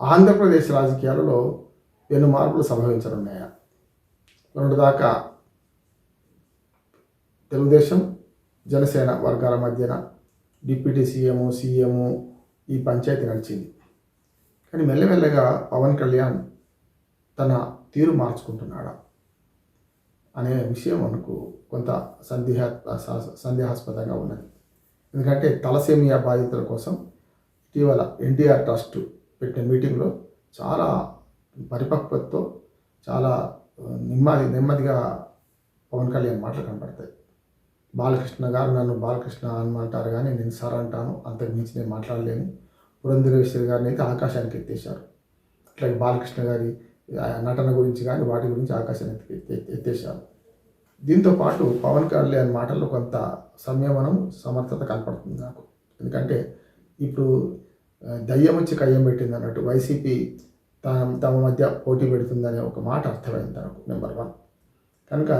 ఆంధ్రప్రదేశ్ రాజకీయాలలో పెను మార్పులు సంభవించనున్నాయా? రెండు దాకా తెలుగుదేశం జనసేన వర్గాల మధ్యన డిప్యూటీ సీఎం సీఎం ఈ పంచాయతీ నడిచింది. కానీ మెల్లమెల్లగా పవన్ కళ్యాణ్ తన తీరు మార్చుకుంటున్నాడా అనే విషయం మనకు కొంత సందేహ సందేహాస్పదంగా ఉన్నది. ఎందుకంటే తలసేమియా బాధితుల కోసం ఇటీవల ఎన్టీఆర్ ట్రస్ట్ పెట్టిన మీటింగ్లో చాలా పరిపక్వతతో చాలా నెమ్మది నెమ్మదిగా పవన్ కళ్యాణ్ మాటలు కనపడతాయి. బాలకృష్ణ గారు నన్ను బాలకృష్ణ అనమంటారు కానీ నేను సార్ అంటాను. అంతకు మించి నేను మాట్లాడలేను. పురంధరేశ్వరి గారిని అయితే ఆకాశానికి ఎత్తేశారు. అట్లాగే బాలకృష్ణ గారి నటన గురించి కానీ వాటి గురించి ఆకాశానికి ఎత్తే- ఎత్తేశారు. దీంతో పాటు పవన్ కళ్యాణ్ మాటల్లో కొంత సంయమనం సమర్థత కనపడుతుంది నాకు. ఎందుకంటే ఇప్పుడు దయ్యం వచ్చి కయ్యం పెట్టింది అన్నట్టు వైసీపీ తమ తమ మధ్య పోటీ పెడుతుందనే ఒక మాట అర్థమైంది తనకు నెంబర్ వన్ కనుక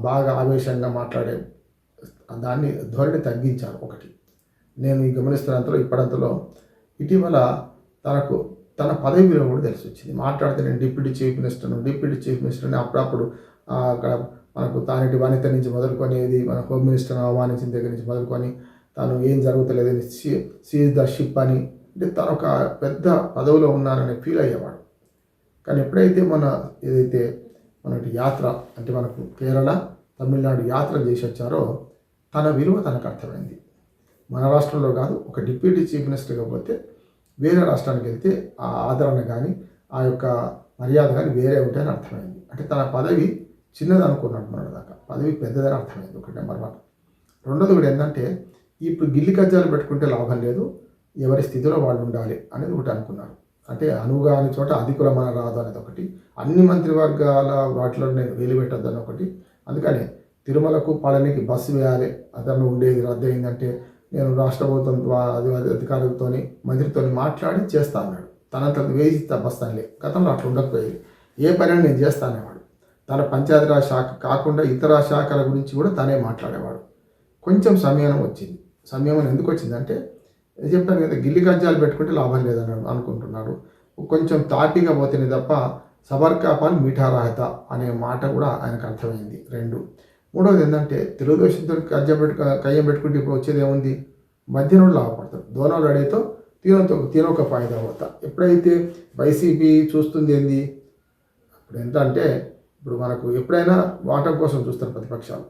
బాగా ఆవేశంగా మాట్లాడే దాన్ని ధోరణి తగ్గించారు ఒకటి. నేను ఈ గమనిస్తున్నంతలో ఇప్పటింతలో ఇటీవల తనకు తన పదవి విలువ కూడా తెలిసి వచ్చింది మాట్లాడితే నేను డిప్యూటీ చీఫ్ మినిస్టర్ను డిప్యూటీ చీఫ్ మినిస్టర్ని అప్పుడప్పుడు అక్కడ మనకు తానేటి వనిత నుంచి మొదలుకొని ఇది మన హోమ్ మినిస్టర్ని అవమానించిన దగ్గర నుంచి మొదలుకొని తాను ఏం జరుగుతలేదని సీజ్ ద షిప్ అని అంటే తను ఒక పెద్ద పదవిలో ఉన్నారని ఫీల్ అయ్యేవాడు. కానీ ఎప్పుడైతే మన ఏదైతే మన యాత్ర అంటే మనకు కేరళ తమిళనాడు యాత్ర చేసి వచ్చారో తన విలువ తనకు అర్థమైంది. మన రాష్ట్రంలో కాదు ఒక డిప్యూటీ చీఫ్ మినిస్టర్గా పోతే వేరే రాష్ట్రానికి వెళ్తే ఆ ఆదరణ కానీ ఆ యొక్క మర్యాద కానీ వేరే ఉంటాయని అర్థమైంది. అంటే తన పదవి చిన్నది అనుకున్నాడు మన దాకా. పదవి పెద్దదని అర్థమైంది. ఒకటి నెంబర్ వన్. రెండోది కూడా ఏంటంటే ఇప్పుడు గిల్లి కజ్జాలు పెట్టుకుంటే లాభం లేదు. ఎవరి స్థితిలో వాళ్ళు ఉండాలి అనేది ఒకటి అనుకున్నారు. అంటే అనువుగా అనే చోట అధికులమన రాదు అనేది ఒకటి. అన్ని మంత్రివర్గాల వాటిలో నేను వెలిపెట్టద్దు అని ఒకటి. అందుకని తిరుమలకు పళనికి బస్సు వేయాలి అతను ఉండేది రద్దు అయిందంటే నేను రాష్ట్ర ప్రభుత్వం ద్వారా అది అధికారులతో మంత్రితో మాట్లాడి చేస్తా అన్నాడు. తనంత వేసి బస్తానులే గతంలో అట్లా ఉండకపోయేది. ఏ పని నేను చేస్తా అనేవాడు. తన పంచాయతీరాజ్ శాఖ కాకుండా ఇతర శాఖల గురించి కూడా తనే మాట్లాడేవాడు. కొంచెం సమయం వచ్చింది. సమయం ఎందుకు వచ్చిందంటే చెప్పాను కదా గిల్లి గజ్జాలు పెట్టుకుంటే లాభం లేదని అనుకుంటున్నాడు. కొంచెం తాటిగా పోతేనే తప్ప సబర్కా పాల్ మీఠా రాహత అనే మాట కూడా ఆయనకు అర్థమైంది. రెండు. మూడవది ఏంటంటే తెలుగుదేశంతో కజ్జం పెట్టు కయ్యం పెట్టుకుంటే ఇప్పుడు వచ్చేది ఏముంది? మధ్యలో లాభపడతాడు దోనోలు అడిగితో తీనొక తీనొక ఫాయిదా అవుతా ఎప్పుడైతే వైసీపీ చూస్తుంది ఏంది? ఇప్పుడు ఎంత అంటే ఇప్పుడు మనకు ఎప్పుడైనా వాటం కోసం చూస్తారు ప్రతిపక్షాలు.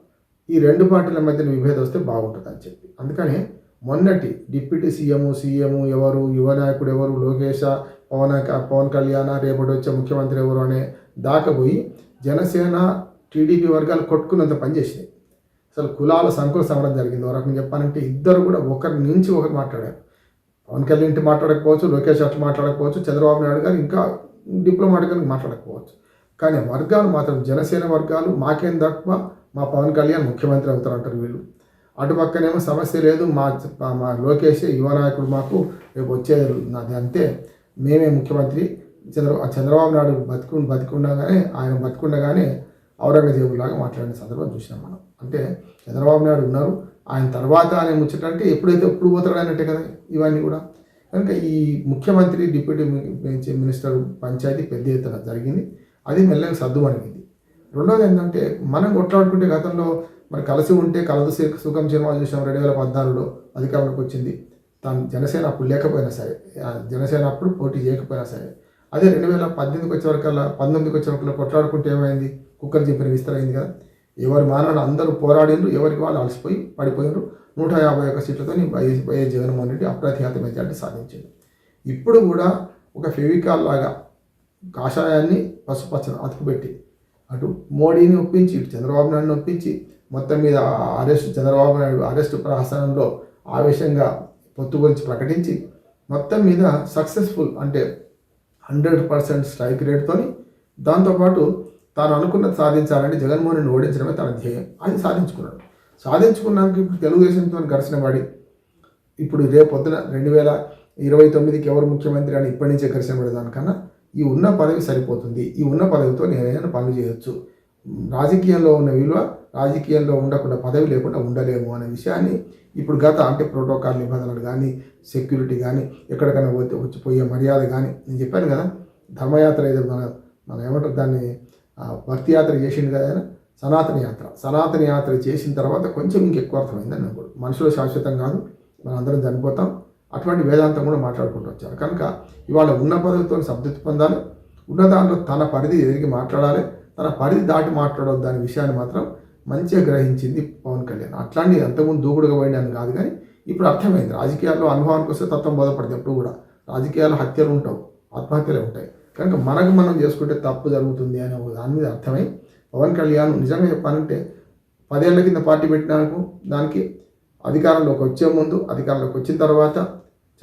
ఈ రెండు పార్టీల మధ్యన విభేదం వస్తే బాగుంటుంది అని చెప్పి. అందుకని మొన్నటి డిప్యూటీ సీఎం సీఎం ఎవరు యువ నాయకుడు ఎవరు లోకేష పవన్ పవన్ కళ్యాణ రేపటి వచ్చే ముఖ్యమంత్రి ఎవరు అనే దాకపోయి జనసేన టీడీపీ వర్గాలు కొట్టుకున్నంత పనిచేసినాయి అసలు కులాల సంకుల సమరం జరిగింది. ఒక రకంగా చెప్పాలంటే ఇద్దరు కూడా ఒకరి నుంచి ఒకరు మాట్లాడారు. పవన్ కళ్యాణ్ ఇంటి మాట్లాడకపోవచ్చు లోకేష్ అట్లా మాట్లాడకపోవచ్చు చంద్రబాబు నాయుడు గారు ఇంకా డిప్లొమాటిక్గా మాట్లాడకపోవచ్చు. కానీ వర్గాలు మాత్రం జనసేన వర్గాలు మాకేం తక్కువ మా పవన్ కళ్యాణ్ ముఖ్యమంత్రి అవుతారంటారు వీళ్ళు. అటు పక్కనేమో సమస్య లేదు. మా మా లోకేష్ యువ నాయకుడు మాకు రేపు వచ్చేది నాది అంతే. మేమే ముఖ్యమంత్రి. చంద్ర చంద్రబాబు నాయుడు బతుకు బతికుండగానే ఆయన బతికుండగానే ఔరంగజేబు లాగా మాట్లాడిన సందర్భం చూసినాం మనం. అంటే చంద్రబాబు నాయుడు ఉన్నారు. ఆయన తర్వాత ఆయన ముచ్చటంటే ఎప్పుడైతే ఎప్పుడు పోతాడు అన్నట్టే కదా ఇవన్నీ కూడా. కనుక ఈ ముఖ్యమంత్రి డిప్యూటీ మినిస్టర్ పంచాయతీ పెద్ద ఎత్తున జరిగింది. అది మెల్లగా సర్దుమణిగింది. రెండోది ఏంటంటే మనం కొట్లాడుకుంటే గతంలో మరి కలిసి ఉంటే కలదు సుఖం సినిమా చూసాం రెండు వేల పద్నాలుగులో అధికారంలోకి వచ్చింది. తాను జనసేన అప్పుడు లేకపోయినా సరే జనసేన అప్పుడు పోటీ చేయకపోయినా సరే అదే రెండు వేల పద్దెనిమిదికి వచ్చే వరకల్లా పంతొమ్మిదికి వచ్చే కొట్లాడుకుంటే ఏమైంది? కుక్కర్ చెప్పిన విస్తరైంది కదా. ఎవరి మానాడు అందరూ పోరాడిండ్రు ఎవరికి వాళ్ళు అలసిపోయి పడిపోయినారు. నూట యాభై ఒక్క సీట్లతో వైఎస్ జగన్మోహన్ రెడ్డి అప్రతిహత మెజార్టీ సాధించింది ఇప్పుడు కూడా ఒక ఫెవికాల్ లాగా కాషాయాన్ని పసుపచ్చను అతుకుపెట్టి అటు మోడీని ఒప్పించి ఇటు చంద్రబాబు నాయుడుని ఒప్పించి మొత్తం మీద అరెస్ట్ చంద్రబాబు నాయుడు అరెస్టు ప్రహసనంలో ఆవేశంగా పొత్తు గురించి ప్రకటించి మొత్తం మీద సక్సెస్ఫుల్ అంటే హండ్రెడ్ పర్సెంట్ స్ట్రైక్ రేట్తోని దాంతోపాటు తాను అనుకున్నది సాధించాలంటే జగన్మోహన్ రెడ్డి ఓడించడమే తన ధ్యేయం. అది సాధించుకున్నాడు. సాధించుకున్నాక ఇప్పుడు తెలుగుదేశంతో ఘర్షణ పడి ఇప్పుడు రేపు పొద్దున రెండు వేల ఇరవై తొమ్మిదికి ఎవరు ముఖ్యమంత్రి అని ఇప్పటి నుంచే ఘర్షణ పడేదానికన్నా ఈ ఉన్న పదవి సరిపోతుంది. ఈ ఉన్న పదవితో నేను ఏదైనా పనులు చేయొచ్చు. రాజకీయంలో ఉన్న విలువ రాజకీయంలో ఉండకుండా పదవి లేకుండా ఉండలేము అనే విషయాన్ని ఇప్పుడు గత అంటే ప్రోటోకాల్ నిబంధనలు కానీ సెక్యూరిటీ కానీ ఎక్కడికైనా పోతే వచ్చి పోయే మర్యాద కానీ నేను చెప్పాను కదా ధర్మయాత్ర ఏదో మన మనం ఏమంటారు దాన్ని భక్తి యాత్ర చేసిండు కదా సనాతన యాత్ర. సనాతన యాత్ర చేసిన తర్వాత కొంచెం ఇంకెక్కువ అర్థమైందని అనుకోడు. మనుషులు శాశ్వతం కాదు. మనం అందరం చనిపోతాం. అటువంటి వేదాంతం కూడా మాట్లాడుకుంటూ వచ్చారు. కనుక ఇవాళ ఉన్న పదవితో సంతృప్తి పొందాలి. ఉన్న దాంట్లో తన పరిధి ఎదిగి మాట్లాడాలి. తన పరిధి దాటి మాట్లాడవద్దు అనే విషయాన్ని మాత్రం మంచిగా గ్రహించింది పవన్ కళ్యాణ్. అట్లాంటి అంతకుముందు దూకుడుగా పోయినాను కాదు కానీ ఇప్పుడు అర్థమైంది. రాజకీయాల్లో అనుభవానికి వస్తే తత్వం బోధపడింది ఎప్పుడు కూడా. రాజకీయాల్లో హత్యలు ఉంటావు ఆత్మహత్యలే ఉంటాయి. కనుక మనకు మనం చేసుకుంటే తప్పు జరుగుతుంది అనే దాని మీద అర్థమై పవన్ కళ్యాణ్ నిజంగా చెప్పాలంటే పదేళ్ళ కింద పార్టీ పెట్టినాకు దానికి అధికారంలోకి వచ్చే ముందు అధికారంలోకి వచ్చిన తర్వాత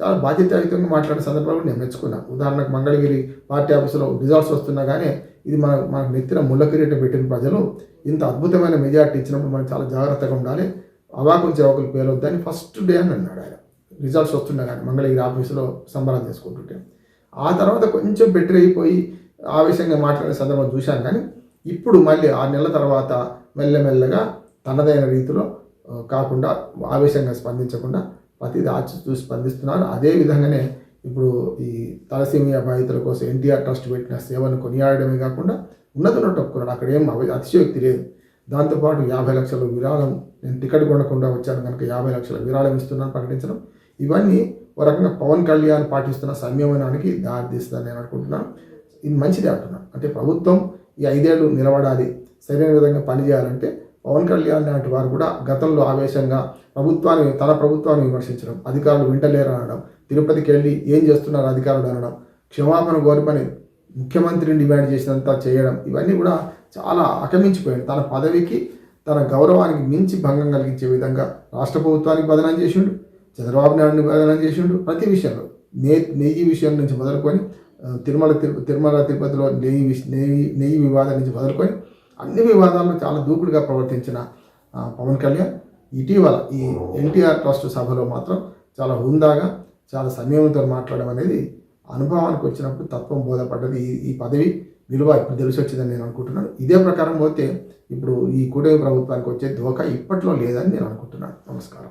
చాలా బాధ్యతాయుతంగా మాట్లాడే సందర్భాలు నేను మెచ్చుకున్నాను ఉదాహరణకు మంగళగిరి పార్టీ ఆఫీసులో రిజల్ట్స్ వస్తున్నా కానీ ఇది మన మన నెత్తిన ముళ్ళకిరీటం పెట్టిన ప్రజలు ఇంత అద్భుతమైన మెజార్టీ ఇచ్చినప్పుడు మనం చాలా జాగ్రత్తగా ఉండాలి. అవాకులు చెవకులు పేరొద్దని ఫస్ట్ డే అని అన్నాడు ఆయన. రిజల్ట్స్ వస్తున్నా కానీ మంగళగిరి ఆఫీసులో సంబరాలు చేసుకుంటుంటే. ఆ తర్వాత కొంచెం బెటర్ అయిపోయి ఆవేశంగా మాట్లాడే సందర్భం చూశాను కానీ ఇప్పుడు మళ్ళీ ఆరు నెలల తర్వాత మెల్లమెల్లగా తనదైన రీతిలో కాకుండా ఆవేశంగా స్పందించకుండా ప్రతిదీ ఆచి చూసి స్పందిస్తున్నాను. అదే విధంగానే ఇప్పుడు ఈ తలసీమియా బాధితుల కోసం ఎన్టీఆర్ ట్రస్ట్ పెట్టిన సేవను కొనియాడమే కాకుండా ఉన్నతను టప్పుకున్నాడు అక్కడ ఏం అవి- అతిశయోక్తి లేదు. దాంతోపాటు యాభై లక్షల విరాళం నేను టికెట్ కొనకుండా వచ్చాను కనుక యాభై లక్షల విరాళం ఇస్తున్నాను ప్రకటించడం. ఇవన్నీ ఒక రకంగా పవన్ కళ్యాణ్ పాటిస్తున్న సంయమనానికి దారితీస్తుందని నేను అనుకుంటున్నాను. ఇది మంచిది అంటున్నాను. అంటే ప్రభుత్వం ఈ ఐదేళ్ళు నిలబడాలి సరైన విధంగా పనిచేయాలంటే పవన్ కళ్యాణ్ లాంటి వారు కూడా గతంలో ఆవేశంగా ప్రభుత్వాన్ని తన ప్రభుత్వాన్ని విమర్శించడం అధికారులు వింటలేరు అనడం తిరుపతికి వెళ్ళి ఏం చేస్తున్నారు అధికారులు అనడం క్షమాపణ కోరిపని ముఖ్యమంత్రిని డిమాండ్ చేసినంత చేయడం ఇవన్నీ కూడా చాలా ఆకమించిపోయాడు తన పదవికి తన గౌరవానికి మించి భంగం కలిగించే విధంగా రాష్ట్ర ప్రభుత్వానికి బదనం చేసిండు చంద్రబాబు నాయుడిని బదనం చేసిండు ప్రతి విషయంలో. నే నెయ్యి విషయం నుంచి మొదలుకొని తిరుమల తిరుమల తిరుపతిలో నెయ్యి విష- నెయ్యి నెయ్యి వివాదం నుంచి మొదలుకొని అన్ని వివాదాల్లో చాలా దూకుడుగా ప్రవర్తించిన పవన్ కళ్యాణ్ ఇటీవల ఈ ఎన్టీఆర్ ట్రస్ట్ సభలో మాత్రం చాలా హుందాగా చాలా సమయంతో మాట్లాడడం అనేది అనుభవానికి వచ్చినప్పుడు తత్వం బోధపడ్డది. ఈ ఈ పదవి విలువ ఇప్పుడు తెలిసి వచ్చిందని నేను అనుకుంటున్నాను. ఇదే ప్రకారం పోతే ఇప్పుడు ఈ కూటమి ప్రభుత్వానికి వచ్చే దోకా ఇప్పట్లో లేదని నేను అనుకుంటున్నాను. నమస్కారం.